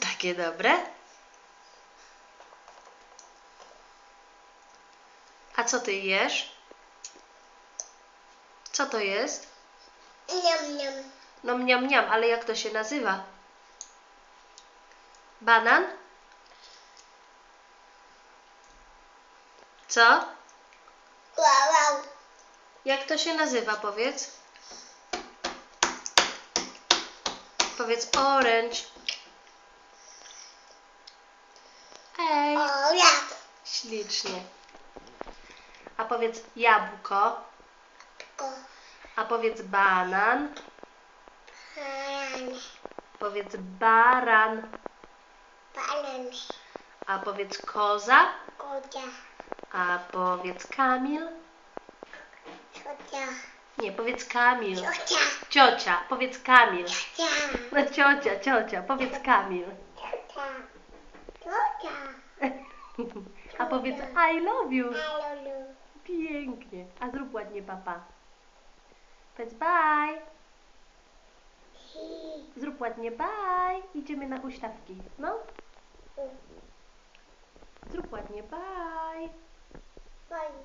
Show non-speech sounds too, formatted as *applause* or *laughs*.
Takie dobre? A co ty jesz? Co to jest? Niam, niam. No mniam, mniam, ale jak to się nazywa? Banan? Co? Wow, wow. Jak to się nazywa, powiedz? Powiedz orange. Ej, O, jak? ślicznie. A powiedz jabłko. O, A powiedz banan. banan. Powiedz baran. Banan. A powiedz koza. Kocia. A powiedz Kamil. Nie, powiedz Kamil. Ciocia. Ciocia, powiedz Kamil. Ciocia. No ciocia, ciocia, powiedz Kamil. Ciocia. Ciocia. *laughs* A powiedz I love you. Hallelu. Pięknie. A zrób ładnie papa. Powiedz bye. Zrób ładnie bye. Idziemy na huśtawki. No, zrób ładnie bye. Bye.